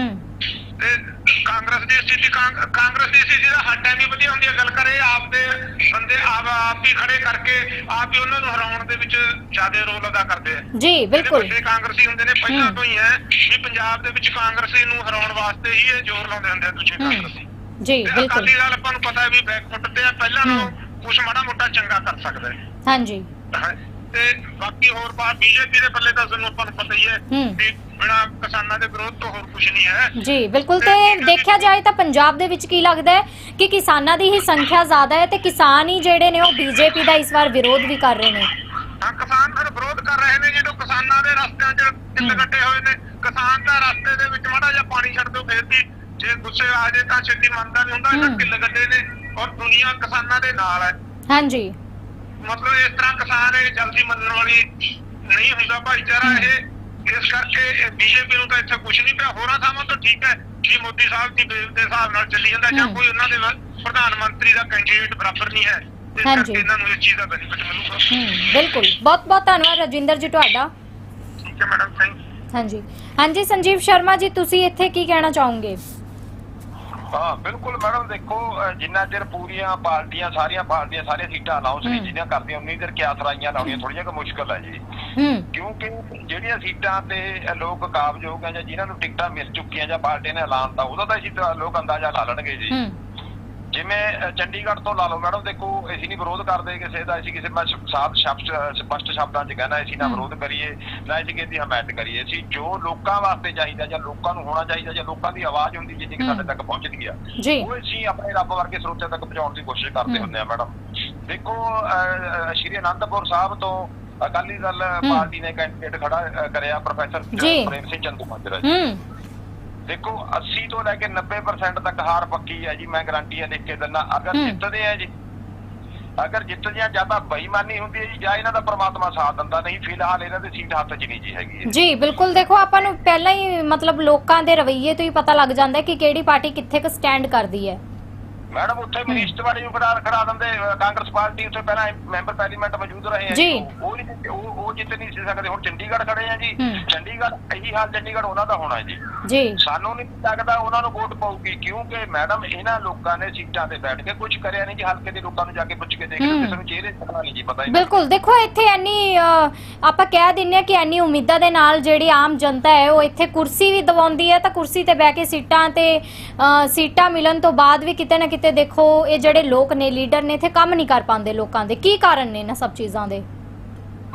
Speaker 2: ਤੇ ਕਾਂਗਰਸ ਦੀ ਸਥਿਤੀ ਕਾਂਗ- ਕਾਂਗਰਸ ਦੀ ਸਥਿਤੀ ਦਾ ਹਰ ਟਾਈਮ ਹੀ ਵਧੀਆ ਹੁੰਦੀ ਹੈ ਗੱਲ ਕਰੇ ਆਪ ਦੇ ਬੰਦੇ ਆਪ ਆਪ ਹੀ ਖੜੇ ਕਰਕੇ ਆਪ ਹੀ ਉਹਨਾਂ ਨੂੰ ਹਰਾਉਣ ਦੇ ਵਿੱਚ ਜ਼ਿਆਦਾ ਰੋਲ ਅਦਾ ਕਰਦੇ ਆ।
Speaker 1: ਜੀ
Speaker 2: ਜਿਹੜੇ
Speaker 1: ਬਿਲਕੁਲ।
Speaker 2: ਵੱਡੇ ਕਾਂਗਰਸੀ ਹੁੰਦੇ ਨੇ ਪਹਿਲਾਂ। ਤੋਂ ਹੀ ਹੈ ਵੀ ਪੰਜਾਬ ਦੇ ਵਿੱਚ ਕਾਂਗਰਸੀ ਨੂੰ ਹਰਾਉਣ ਵਾਸਤੇ ਹੀ ਇਹ ਜ਼ੋਰ ਲਾਉਂਦੇ ਹੁੰਦੇ ਆ ਦੂਜੇ। ਕਾਂਗਰਸੀ।
Speaker 1: ਜੀ
Speaker 2: ਤੇ
Speaker 1: ਬਿਲਕੁਲ।
Speaker 2: ਅਕਾਲੀ ਦਲ ਆਪਾਂ ਨੂੰ ਪਤਾ ਹੈ ਵੀ ਬੈਕਫੁੱਟ ਤੇ ਆ ਪਹਿਲਾਂ। ਨੂੰ ਕੁਛ ਮਾੜਾ ਮੋਟਾ ਚੰਗਾ ਕਰ ਸਕਦਾ ਹੈ।
Speaker 1: ਹਾਂਜੀ।
Speaker 2: ਹਾਂ, ਤੇ ਬਾਕੀ ਹੋਰ ਬਾਤ ਬੀਜੇਪੀ ਦੇ ਪੱਲੇ ਤਾਂ ਤੁਹਾਨੂੰ ਆਪਾਂ ਨੂੰ ਪਤਾ ਹੀ ਹੈ
Speaker 1: ਹੂੰ।
Speaker 2: ਵੀ ਬਿਨਾ ਕਿਸਾਨਾਂ ਦੇ ਵਿਰੋਧ ਤੋਂ ਹੋਰ ਕੁਝ ਨਹੀਂ ਹੈ।
Speaker 1: ਜੀ ਬਿਲਕੁਲ। ਤੇ ਦੇਖਿਆ ਜਾਏ ਤਾਂ ਪੰਜਾਬ ਦੇ ਵਿੱਚ ਕੀ ਲੱਗਦਾ ਹੈ ਕਿ ਕਿਸਾਨਾਂ ਦੀ ਹੀ ਸੰਖਿਆ ਜ਼ਿਆਦਾ ਹੈ ਤੇ ਕਿਸਾਨ ਹੀ ਜਿਹੜੇ ਨੇ ਉਹ ਬੀਜੇਪੀ ਦਾ ਇਸ ਵਾਰ ਵਿਰੋਧ ਵੀ ਕਰ ਰਹੇ ਨੇ।
Speaker 2: ਹਾਂ ਕਿਸਾਨ ਫਿਰ ਵਿਰੋਧ ਕਰ ਰਹੇ ਨੇ ਜਦੋਂ ਕਿਸਾਨਾਂ ਦੇ ਰਸਤਿਆਂ 'ਚ ਕਿੱਲ। ਕੱਟੇ ਹੋਏ ਨੇ। ਕਿਸਾਨ ਦਾ ਰਸਤੇ ਦੇ ਵਿੱਚ ਮਾੜਾ ਜਿਹਾ ਪਾਣੀ ਛੱਡ ਦਿਓ ਫੇਰ ਵੀ ਜੇ ਗੁੱਸੇ ਆ ਜੇ ਤਾਂ ਛੇਤੀ ਮੰਨਦਾ ਨਹੀਂ ਹੁੰਦਾ ਇਹ
Speaker 1: ਹੂੰ।
Speaker 2: ਕਿੱਲ ਕੱਟੇ ਨੇ ਔਰ ਦੁਨੀਆ ਕਿਸਾਨਾਂ ਦੇ ਨਾਲ ਹੈ।
Speaker 1: ਹਾਂਜੀ।
Speaker 2: ਮਤਲਬ ਇਸ ਤਰ੍ਹਾਂ ਕਿਸਾਨ ਇਹ ਜਲਦੀ ਮੰਨਣ ਵਾਲੀ ਨਹੀਂ ਹੁੰਦਾ ਭਾਈਚਾਰਾ। ਇਹ। ਇਸ ਕਰਕੇ ਬੀਜੇਪੀ ਨੂੰ ਤਾਂ ਇੱਥੇ ਕੁਝ ਨਹੀਂ ਪਿਆ। ਹੋਰਾਂ ਥਾਵਾਂ ਤੋਂ ਠੀਕ ਹੈ ਕਿ ਮੋਦੀ ਸਾਹਿਬ ਦੀ ਵੇਵ ਦੇ ਹਿਸਾਬ ਨਾਲ ਚੱਲੀ ਜਾਂਦਾ ਜਾਂ। ਕੋਈ ਉਹਨਾਂ ਦੇ ਪ੍ਰਧਾਨ ਮੰਤਰੀ ਦਾ ਕੈਂਡੀਡੇਟ ਬਰਾਬਰ ਨਹੀਂ ਹੈ।
Speaker 1: ਹਾਂਜੀ।
Speaker 2: ਇਹਨਾਂ ਨੂੰ ਇਸ ਚੀਜ਼ ਦਾ ਬੈਨੀਫਿਟ ਮਿਲੂਗਾ।
Speaker 1: ਬਿਲਕੁਲ। ਬਹੁਤ ਬਹੁਤ ਧੰਨਵਾਦ ਰਜਿੰਦਰ ਜੀ ਤੁਹਾਡਾ।
Speaker 2: ਠੀਕ ਹੈ ਮੈਡਮ ਥੈਂਕ
Speaker 1: ਹਾਂਜੀ। ਹਾਂਜੀ ਸੰਜੀਵ ਸ਼ਰਮਾ ਜੀ ਤੁਸੀਂ ਇੱਥੇ ਕੀ ਕਹਿਣਾ ਚਾਹੋਗੇ?
Speaker 3: ਹਾਂ ਬਿਲਕੁਲ ਮੈਡਮ ਦੇਖੋ ਜਿੰਨਾ ਚਿਰ ਪੂਰੀਆਂ ਪਾਰਟੀਆਂ ਸਾਰੀਆਂ ਪਾਰਟੀਆਂ ਸਾਰੀਆਂ ਸੀਟਾਂ ਅਨਾਉਂਸ ਨਹੀਂ
Speaker 1: ਹੂੰ।
Speaker 3: ਜਿਹੜੀਆਂ ਕਰਦੀਆਂ ਉਨੀ ਦੇਰ ਕਿਆਸ ਰਾਈਆਂ ਲਾਉਣੀਆਂ ਥੋੜੀਆਂ ਕਿ ਮੁਸ਼ਕਲ ਹੈ ਜੀ।
Speaker 1: ਹੂੰ।
Speaker 3: ਕਿਉਂਕਿ ਜਿਹੜੀਆਂ ਸੀਟਾਂ ਤੇ ਲੋਕ ਕਾਬਯੋਗ ਆ ਜਾਂ ਜਿਨ੍ਹਾਂ ਨੂੰ ਟਿਕਟਾਂ ਮਿਲ ਚੁੱਕੀਆਂ ਜਾਂ ਪਾਰਟੀ ਨੇ ਐਲਾਨ ਤਾਂ ਉਹਦਾ ਤਾਂ ਅਸੀਂ ਲੋਕ ਅੰਦਾਜ਼ਾ ਲਾ ਲੈਣਗੇ ਜੀ।
Speaker 1: ਹੂੰ।
Speaker 3: ਜਿਵੇਂ ਚੰਡੀਗੜ੍ਹ ਤੋਂ ਲਾ ਲਓ ਮੈਡਮ ਦੇਖੋ ਅਸੀਂ ਨਹੀਂ ਵਿਰੋਧ ਕਰਦੇ ਕਿਸੇ ਦਾ ਅਸੀਂ ਕਿਸੇ ਮੈਂ ਸਾਫ਼ ਸ਼ਬਦ ਸਪਸ਼ਟ ਸ਼ਬਦਾਂ 'ਚ ਕਹਿਣਾ ਅਸੀਂ ਨਾ। ਵਿਰੋਧ ਕਰੀਏ ਨਾ ਅਸੀਂ ਕਿਸੇ ਦੀ ਹਮਾਇਤ ਕਰੀਏ ਅਸੀਂ ਜੋ ਲੋਕਾਂ ਵਾਸਤੇ ਚਾਹੀਦਾ ਜਾਂ ਲੋਕਾਂ ਨੂੰ ਹੋਣਾ ਚਾਹੀਦਾ ਜਾਂ ਲੋਕਾਂ ਦੀ ਆਵਾਜ਼ ਹੁੰਦੀ ਜਿੰਨੀ ਕਿ। ਸਾਡੇ ਤੱਕ ਪਹੁੰਚਦੀ ਆ
Speaker 1: ਜੀ
Speaker 3: ਉਹ ਅਸੀਂ ਆਪਣੇ ਰੱਬ ਵਰਗੇ ਸਰੋਤਿਆਂ ਤੱਕ ਪਹੁੰਚਾਉਣ ਦੀ ਕੋਸ਼ਿਸ਼ ਕਰਦੇ। ਹੁੰਦੇ ਆ ਮੈਡਮ ਦੇਖੋ ਸ਼੍ਰੀ ਅਨੰਦਪੁਰ ਸਾਹਿਬ ਤੋਂ ਅਕਾਲੀ ਦਲ। ਪਾਰਟੀ ਨੇ ਕੈਂਡੀਡੇਟ ਖੜਾ ਕਰਿਆ ਪ੍ਰੋਫੈਸਰ
Speaker 1: ਜੀ।
Speaker 3: ਪ੍ਰੇਮ ਸਿੰਘ ਚੰਦੂ ਮਾਜਰਾ
Speaker 1: ਹੂੰ
Speaker 3: ਦੇਖੋ 80 ਤੋਂ ਲੈ ਕੇ 90% ਤੱਕ ਹਾਰ ਪੱਕੀ ਹੈ ਜੀ ਮੈਂ ਗਾਰੰਟੀ ਹੈ ਲਿਖ ਕੇ ਦਿੰਦਾ ਅਗਰ। ਜਿੱਤਦੇ ਆ ਜੀ ਅਗਰ ਜਿੱਤਦੇ ਆ ਜਾਂ ਤਾਂ ਬੇਈਮਾਨੀ ਹੁੰਦੀ ਹੈ ਜੀ ਜਾਂ ਇਹਨਾਂ ਦਾ ਪ੍ਰਮਾਤਮਾ ਸਾਥ ਦਿੰਦਾ ਨਹੀਂ ਫਿਲਹਾਲ ਇਹਨਾਂ ਦੀ ਸੀਟ ਹੱਥ 'ਚ ਨਹੀਂ ਜੀ ਹੈਗੀ।
Speaker 1: ਜੀ ਬਿਲਕੁਲ ਦੇਖੋ ਆਪਾਂ ਨੂੰ ਪਹਿਲਾਂ ਹੀ ਮਤਲਬ ਲੋਕਾਂ ਦੇ ਰਵੱਈਏ ਤੋਂ ਹੀ ਪਤਾ ਲੱਗ ਜਾਂਦਾ ਹੈ ਕਿ ਕਿਹੜੀ ਪਾਰਟੀ ਕਿੱਥੇ ਕੁ ਸਟੈਂਡ ਕਰਦੀ ਹੈ
Speaker 3: ਮੈਡਮ ਉੱਥੇ ਮਿਨਿਸਟਰ ਵਾਲੀ ਨੂੰ ਖੜਾ ਖੜਾ ਦਿੰਦੇ ਕਾਂਗਰਸ ਪਾਰਟੀ ਉੱਥੇ ਪਹਿਲਾਂ ਮੈਂਬਰ ਪਾਰਲੀਮੈਂਟ ਮੌਜੂਦ ਰਹੇ ਆ
Speaker 1: ਜੀ।
Speaker 3: ਉਹ ਨਹੀਂ ਉਹ ਉਹ ਜਿੱਤ ਨਹੀਂ ਸੀ ਸਕਦੇ ਹੁਣ ਚੰਡੀਗੜ੍ਹ ਖੜੇ ਆ ਜੀ
Speaker 1: ਹੂੰ।
Speaker 3: ਚੰਡੀਗੜ੍ਹ ਇਹੀ ਹਾਲ ਚੰਡੀਗੜ੍ਹ ਉਹਨਾਂ ਦਾ ਹੋਣਾ ਜੀ
Speaker 1: ਜੀ
Speaker 3: ਸਾਨੂੰ ਨਹੀਂ ਲੱਗਦਾ ਉਹਨਾਂ ਨੂੰ ਵੋਟ ਪਾਊਗੀ ਕਿਉਂਕਿ ਮੈਡਮ ਇਹਨਾਂ ਲੋਕਾਂ ਨੇ ਸੀਟਾਂ ਤੇ ਬੈਠ ਕੇ ਕੁਝ ਕਰਿਆ ਨਹੀਂ ਜੀ ਹਲਕੇ ਦੇ ਲੋਕਾਂ ਨੂੰ ਜਾ ਕੇ ਪੁੱਛ ਕੇ ਦੇਖ ਲਓ। ਕਿਸੇ ਨੂੰ ਚਿਹਰੇ ਤੱਕਣਾ ਨਹੀਂ ਜੀ ਪਤਾ ਹੀ
Speaker 1: ਬਿਲਕੁਲ ਦੇਖੋ ਇੱਥੇ ਐਨੀ ਅ, ਆਪਾਂ ਕਹਿ ਦਿੰਨੇ ਆ ਕਿ ਐਨੀ ਉਮੀਦਾਂ ਦੇ ਨਾਲ ਜਿਹੜੀ ਆਮ ਜਨਤਾ ਹੈ ਉਹ ਇੱਥੇ ਕੁਰਸੀ ਵੀ ਦਵਾਉਂਦੀ ਹੈ ਤਾਂ ਕੁਰਸੀ ਤੇ ਬਹਿ ਕੇ ਸੀਟਾਂ ਤੇ ਅ, ਸੀਟਾਂ ਮਿਲਣ ਤੋਂ ਬਾਅਦ ਵੀ ਕਿਤੇ ਨਾ ਕਿਤੇ ਦੇਖੋ ਇਹ ਜਿਹੜੇ ਲੋਕ ਨੇ ਲੀਡਰ ਨੇ ਇੱਥੇ ਕੰਮ ਨਹੀਂ ਕਰ ਪਾਉਂਦੇ ਲੋਕਾਂ ਦੇ। ਕੀ ਕਾਰਨ ਨੇ ਇਹਨਾਂ ਸਭ ਚੀਜ਼ਾਂ ਦੇ?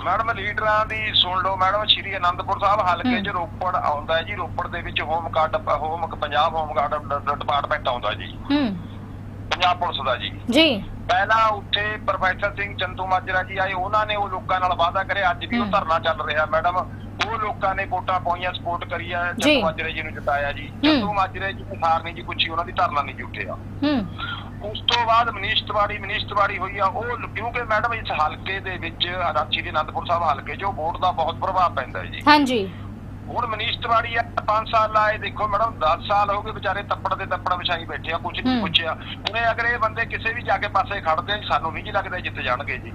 Speaker 3: ਮੈਡਮ ਲੀਡਰਾਂ ਦੀ ਸੁਣ ਲਓ ਮੈਡਮ ਸ਼੍ਰੀ ਅਨੰਦਪੁਰ ਸਾਹਿਬ ਹਲਕੇ। 'ਚ ਰੋਪੜ ਆਉਂਦਾ ਜੀ। ਰੋਪੜ ਦੇ ਵਿੱਚ home guard home Punjab home guard department ਆਉਂਦਾ ਜੀ।
Speaker 1: ਹੂੰ।
Speaker 3: ਪੰਜਾਬ ਪੁਲਿਸ ਦਾ ਜੀ।
Speaker 1: ਜੀ।
Speaker 3: ਪਹਿਲਾਂ ਉੱਥੇ ਪ੍ਰੋਫੈਸਰ ਸਿੰਘ ਚੰਦੂ ਮਾਜਰਾ ਜੀ ਆਏ ਉਹਨਾਂ ਨੇ ਉਹ ਲੋਕਾਂ ਨਾਲ ਵਾਅਦਾ ਕਰਿਆ। ਅੱਜ ਵੀ ਉਹ। ਧਰਨਾ ਚੱਲ ਰਿਹਾ ਮੈਡਮ। ਉਹ ਲੋਕਾਂ ਨੇ ਵੋਟਾਂ ਪਾਈਆਂ ਸਪੋਰਟ ਕਰੀ ਆ
Speaker 1: ਜੀ।
Speaker 3: ਚੰਦੂ ਮਾਜਰੇ ਜੀ ਨੂੰ ਜਿਤਾਇਆ ਜੀ। ਚੰਦੂ ਮਾਜਰੇ ਜੀ ਨੇ ਹਾਰ ਨਹੀਂ ਜੀ ਪੁੱਛੀ ਉਹਨਾਂ ਦੀ ਧਰਨਾ ਨਹੀਂ ਜੁਟਿਆ
Speaker 1: ਹੂੰ।
Speaker 3: ਉਸ ਤੋਂ ਬਾਅਦ ਮਨੀਸ਼ ਤਿਵਾੜੀ ਮਨੀਸ਼ ਤਿਵਾੜੀ ਹੋਈ ਆ ਉਹ ਕਿਉਂਕਿ ਮੈਡਮ ਇਸ ਹਲਕੇ ਦੇ ਵਿੱਚ ਰਾਂਚੀ ਦੇ ਅਨੰਦਪੁਰ ਸਾਹਿਬ ਹਲਕੇ 'ਚ ਉਹ ਵੋਟ ਦਾ ਬਹੁਤ ਪ੍ਰਭਾਵ ਪੈਂਦਾ ਹੈ ਜੀ।
Speaker 1: ਹਾਂਜੀ।
Speaker 3: ਹੁਣ ਮਨੀਸ਼ ਤਿਵਾੜੀ ਆ 5 ਸਾਲ ਲਾਏ ਦੇਖੋ ਮੈਡਮ 10 ਸਾਲ ਹੋ ਗਏ ਵਿਚਾਰੇ ਤੱਪੜ ਦੇ ਤੱਪੜ ਵਿਛਾਈ ਬੈਠੇ ਆ ਕੁਝ ਨਹੀਂ। ਪੁੱਛਿਆ। ਉਹਨੇ ਅਗਰ ਇਹ ਬੰਦੇ ਕਿਸੇ ਵੀ ਜਾ ਕੇ ਪਾਸੇ ਖੜਦੇ ਆ, ਸਾਨੂੰ ਨਹੀਂ ਜੀ ਲੱਗਦਾ ਜਿੱਤ ਜਾਣਗੇ ਜੀ।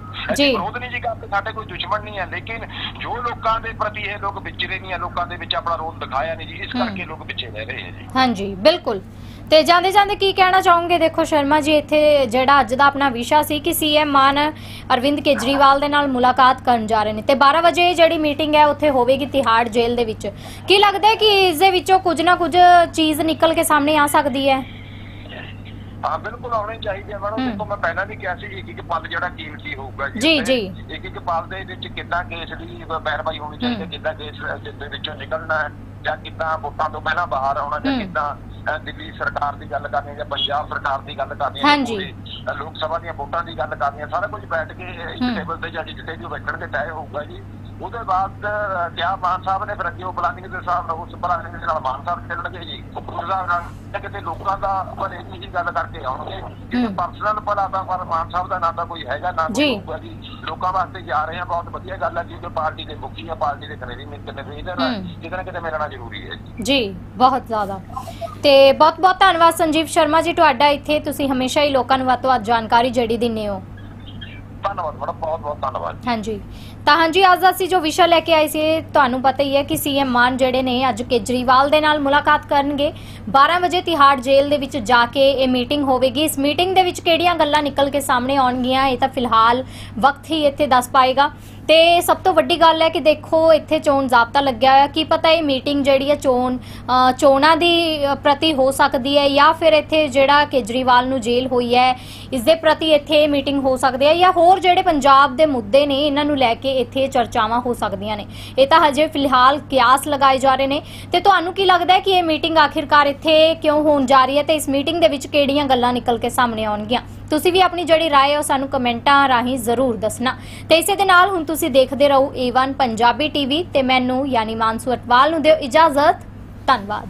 Speaker 3: ਵਿਰੋਧ ਨਹੀਂ ਜੀ ਕਰਦੇ ਸਾਡੇ ਕੋਈ ਦੁਸ਼ਮਣ ਨਹੀਂ ਹੈ ਲੇਕਿਨ ਜੋ ਲੋਕਾਂ ਦੇ ਪ੍ਰਤੀ ਇਹ ਲੋਕ ਵਿਚਰੇ ਨਹੀਂ ਆ ਲੋਕਾਂ ਦੇ ਵਿੱਚ ਆਪਣਾ ਰੋਲ ਦਿਖਾਇਆ ਨਹੀਂ ਜੀ ਇਸ। ਕਰਕੇ ਲੋਕ ਪਿੱਛੇ ਰਹਿ ਰਹੇ ਆ ਜੀ।
Speaker 1: ਹਾਂਜੀ ਬਿਲਕੁਲ। ਤੇ ਜਾਂਦੇ ਜਾਂਦੇ ਕੀ ਕਹਿਣਾ ਚਾਹੋਗੇ? ਦੇਖੋ ਸ਼ਰਮਾ ਜੀ ਇੱਥੇ ਜਿਹੜਾ ਅੱਜ ਦਾ ਆਪਣਾ ਵਿਸ਼ਾ ਸੀ ਕਿ ਸੀਐਮ ਮਾਨ ਅਰਵਿੰਦ ਕੇਜਰੀਵਾਲ ਦੇ ਨਾਲ ਮੁਲਾਕਾਤ ਕਰਨ ਜਾ ਰਹੇ ਨੇ। ਤੇ 12 ਵਜੇ ਜਿਹੜੀ ਮੀਟਿੰਗ ਹੈ ਉੱਥੇ ਹੋਵੇਗੀ ਤਿਹਾੜ ਜੇਲ੍ਹ ਦੇ ਵਿੱਚ। ਕੀ ਲੱਗਦਾ ਹੈ ਕਿ ਇਸ ਦੇ ਵਿੱਚੋਂ ਕੁਝ ਨਾ ਕੁਝ ਚੀਜ਼ ਨਿਕਲ ਕੇ ਸਾਹਮਣੇ ਆ ਸਕਦੀ ਹੈ
Speaker 3: ਹਾਂ ਬਿਲਕੁਲ ਆਉਣੇ ਚਾਹੀਦੇ ਆ ਮੈਡਮ। ਦੇਖੋ ਮੈਂ ਪਹਿਲਾਂ ਵੀ ਕਿਹਾ ਸੀ ਇੱਕ ਇੱਕ ਪਲ ਜਿਹੜਾ ਕੀਮਤੀ ਹੋਊਗਾ
Speaker 1: ਜੀ, ਜੀ।
Speaker 3: ਇੱਕ ਇੱਕ ਪਲ ਦੇ ਵਿੱਚ ਕਿੰਨਾ ਕੇਸ ਦੀ ਬਹਿਰਬਾਈ ਹੋਣੀ ਚਾਹੀਦੀ। ਕਿੰਨਾ ਕੇਸ ਦੇ ਵਿੱਚੋਂ ਨਿਕਲਣਾ ਹੈ ਜਾਂ ਕਿੰਨਾ ਵੋਟਾਂ ਤੋਂ ਪਹਿਲਾਂ ਬਾਹਰ ਆਉਣਾ ਜਾਂ
Speaker 1: ਹੂੰ।
Speaker 3: ਕਿੰਨਾ ਦਿੱਲੀ ਸਰਕਾਰ ਦੀ ਗੱਲ ਕਰਨੀ ਜਾਂ ਪੰਜਾਬ ਸਰਕਾਰ ਦੀ ਗੱਲ ਕਰਨੀ ਹੈ ਲੋਕ ਸਭਾ ਦੀਆਂ ਵੋਟਾਂ ਦੀ ਗੱਲ ਕਰਨੀ ਹੈ ਸਾਰਾ ਕੁਝ ਬੈਠ ਕੇ ਇੱਕ। ਟੇਬਲ ਤੇ ਜਾਂ ਜਿੱਥੇ ਵੀ ਬੈਠਣਗੇ ਤੈਅ ਹੋਊਗਾ ਜੀ ਉਹਦੇ ਬਾਅਦ ਕਿਆ ਮਾਨ ਸਾਹਿਬ ਨੇ ਫਿਰ ਅੱਗੇ ਉਹ ਪਲਾਨਿੰਗ ਦੇ ਹਿਸਾਬ ਨਾਲ ਉਸ ਪਲਾਨਿੰਗ ਦੇ ਨਾਲ ਮਾਨ ਸਾਹਿਬ ਚੱਲਣਗੇ ਜੀ ਉਸ ਨਾਲ ਕਿਤੇ ਲੋਕਾਂ ਦਾ ਭਲੇ ਦੀ ਹੀ ਗੱਲ ਕਰਕੇ ਆਉਣਗੇ
Speaker 1: ਹੂੰ।
Speaker 3: ਪਰਸਨਲ ਭਲਾ ਤਾਂ ਪਰ ਮਾਨ ਸਾਹਿਬ ਦਾ ਨਾਂ ਤਾਂ ਕੋਈ ਹੈਗਾ ਨਾ। ਕੋਈ ਲੋਕਾਂ ਵਾਸਤੇ ਜਾ ਰਹੇ ਆ ਬਹੁਤ ਵਧੀਆ ਗੱਲ ਹੈ ਕਿਉਂਕਿ ਪਾਰਟੀ ਦੇ ਮੁਖੀ ਆ ਪਾਰਟੀ ਦੇ ਕਨੇਰੀ ਕਨਵੀਨਰ ਆ
Speaker 1: ਹੂੰ।
Speaker 3: ਕਿਤੇ ਨਾ ਕਿਤੇ ਮਿਲਣਾ ਜ਼ਰੂਰੀ ਹੈ ਜੀ
Speaker 1: ਜੀ ਬਹੁਤ ਜ਼ਿਆਦਾ ਤੇ ਬਹੁਤ ਬਹੁਤ ਧੰਨਵਾਦ ਸੰਜੀਵ ਸ਼ਰਮਾ ਜੀ ਤੁਹਾਡਾ ਇੱਥੇ ਤੁਸੀਂ ਹਮੇਸ਼ਾ ਹੀ ਲੋਕਾਂ ਨੂੰ ਵੱਧ ਤੋਂ ਵੱਧ ਜਾਣਕਾਰੀ ਜਿਹੜੀ ਦਿੰਦੇ ਹੋ
Speaker 3: ਧੰਨਵਾਦ, ਮੈਡਮ, ਬਹੁਤ ਬਹੁਤ ਧੰਨਵਾਦ
Speaker 1: ਹਾਂਜੀ। ਤਾਂ ਹਾਂਜੀ, ਅੱਜ ਅਸੀਂ ਜੋ ਵਿਸ਼ਾ ਲੈ ਕੇ ਆਏ ਸੀ ਤੁਹਾਨੂੰ ਪਤਾ ਹੀ ਹੈ ਕਿ ਸੀਐਮ ਮਾਨ ਜਿਹੜੇ ਨੇ, ਅੱਜ ਕੇਜਰੀਵਾਲ ਦੇ ਨਾਲ ਮੁਲਾਕਾਤ ਕਰਨਗੇ। 12 ਵਜੇ ਤਿਹਾੜ ਜੇਲ੍ਹ ਦੇ ਵਿੱਚ ਜਾ ਕੇ ਇਹ ਮੀਟਿੰਗ ਹੋਵੇਗੀ। ਇਸ ਮੀਟਿੰਗ ਦੇ ਵਿੱਚ ਕਿਹੜੀਆਂ ਗੱਲਾਂ ਨਿਕਲ ਕੇ ਸਾਹਮਣੇ ਆਉਣਗੀਆਂ, ਇਹ ਤਾਂ ਫਿਲਹਾਲ ਵਕਤ ਹੀ ਇੱਥੇ ਦੱਸ ਪਾਏਗਾ। ਤੇ ਸਭ ਤੋਂ ਵੱਡੀ ਗੱਲ ਹੈ ਕਿ ਦੇਖੋ, ਇੱਥੇ ਚੋਣ ਜ਼ਾਬਤਾ ਲੱਗਿਆ ਹੋਇਆ। ਕੀ ਪਤਾ ਇਹ ਮੀਟਿੰਗ ਜਿਹੜੀ ਹੈ ਚੋਣ ਚੋਣਾਂ ਦੀ ਪ੍ਰਤੀ ਹੋ ਸਕਦੀ ਹੈ ਜਾਂ ਫਿਰ ਇੱਥੇ ਜਿਹੜਾ ਕੇਜਰੀਵਾਲ ਨੂੰ ਜੇਲ੍ਹ ਹੋਈ ਹੈ, ਇਸ ਦੇ ਪ੍ਰਤੀ ਇੱਥੇ ਮੀਟਿੰਗ ਹੋ ਸਕਦੀ ਹੈ ਜਾਂ ਹੋਰ ਜਿਹੜੇ ਪੰਜਾਬ ਦੇ ਮੁੱਦੇ ਨੇ, ਇਹਨਾਂ ਨੂੰ ਲੈ ਕੇ ਇੱਥੇ ਚਰਚਾਵਾਂ ਹੋ ਸਕਦੀਆਂ ਨੇ। ਇਹ ਤਾਂ ਹਜੇ ਫਿਲਹਾਲ ਕਿਆਸ ਲਗਾਏ ਜਾ ਰਹੇ ਨੇ। ਤੇ ਤੁਹਾਨੂੰ ਕੀ ਲੱਗਦਾ ਹੈ ਕਿ ਇਹ ਮੀਟਿੰਗ ਆਖਿਰਕਾਰ ਇੱਥੇ ਕਿਉਂ ਹੋਣ ਜਾ ਰਹੀ ਹੈ ਤੇ ਇਸ ਮੀਟਿੰਗ ਦੇ ਵਿੱਚ ਕਿਹੜੀਆਂ ਗੱਲਾਂ ਨਿਕਲ ਕੇ ਸਾਹਮਣੇ ਆਉਣਗੀਆਂ? ਤੁਸੀਂ ਵੀ ਆਪਣੀ ਜਿਹੜੀ رائے ਹੈ ਉਹ ਸਾਨੂੰ ਕਮੈਂਟਾਂ ਰਾਹੀਂ ਜ਼ਰੂਰ ਦੱਸਣਾ ਤੇ ਇਸੇ ਦੇ ਨਾਲ ਹੁਣ ਤੁਸੀਂ ਦੇਖਦੇ ਰਹੋ A1 ਪੰਜਾਬੀ ਟੀਵੀ ਤੇ ਮੈਨੂੰ ਯਾਨੀ ਮਾਨਸੂ ਅਟਵਾਲ ਨੂੰ ਦਿਓ ਇਜਾਜ਼ਤ ਧੰਨਵਾਦ